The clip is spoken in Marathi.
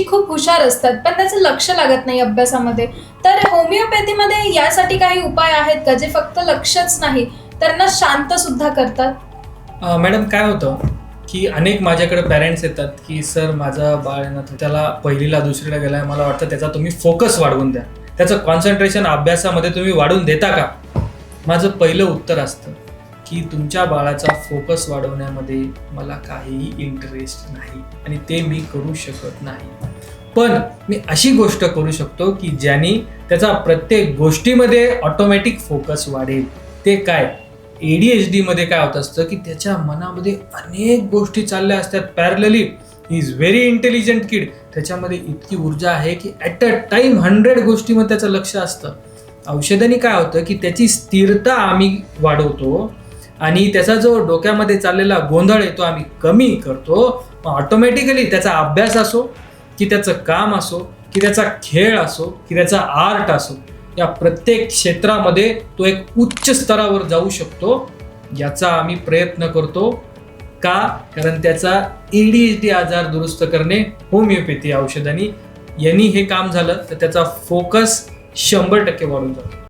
जी खूप हुशार असतात पण त्याचं लक्ष लागत नाही अभ्यासामध्ये. तर होमिओपॅथीमध्ये यासाठी काही उपाय आहेत का? जे फक्त लक्षच नाही त्यांना शांत सुद्धा करतात? मॅडम काय होतं की अनेक माझ्याकडे पॅरेंट्स येतात की सर माझा बाळ आहे ना त्याला पहिलीला दुसरीला गेलाय मला वाटतं त्याचा तुम्ही फोकस वाढवून द्या. त्याचं कॉन्सन्ट्रेशन अभ्यासामध्ये तुम्ही वाढवून देता का? माझं पहिलं उत्तर असतं की तुमच्या बाळाचा फोकस वाढवण्यामध्ये मला काहीही इंटरेस्ट नाही आणि ते मी करू शकत नाही. पण मी अशी गोष्ट करू शकतो की ज्यांनी त्याचा प्रत्येक गोष्टीमध्ये ऑटोमॅटिक फोकस वाढेल. ते काय? एडीएच डी मध्ये काय होत असतं की त्याच्या मनामध्ये अनेक गोष्टी चालल्या असतात. Parallelly is very intelligent kid त्याच्यामध्ये इतकी ऊर्जा आहे की ॲट अ टाईम हंड्रेड गोष्टीमध्ये त्याचं लक्ष असतं. औषधाने काय होतं की त्याची स्थिरता आम्ही वाढवतो आणि त्याचा जो डोक्यामध्ये चाललेला गोंधळ आहे तो आम्ही कमी करतो. ऑटोमॅटिकली त्याचा अभ्यास असो की त्याचं काम असो की त्याचा खेळ असो की त्याचा आर्ट असो या प्रत्येक क्षेत्रामध्ये तो एक उच्च स्तरावर जाऊ शकतो याचा आम्ही प्रयत्न करतो. का? कारण त्याचा ईडीएचडी आजार दुरुस्त करणे होमिओपॅथी औषधांनी. यांनी हे काम झालं तर त्याचा फोकस शंभर टक्के वाढून जातो.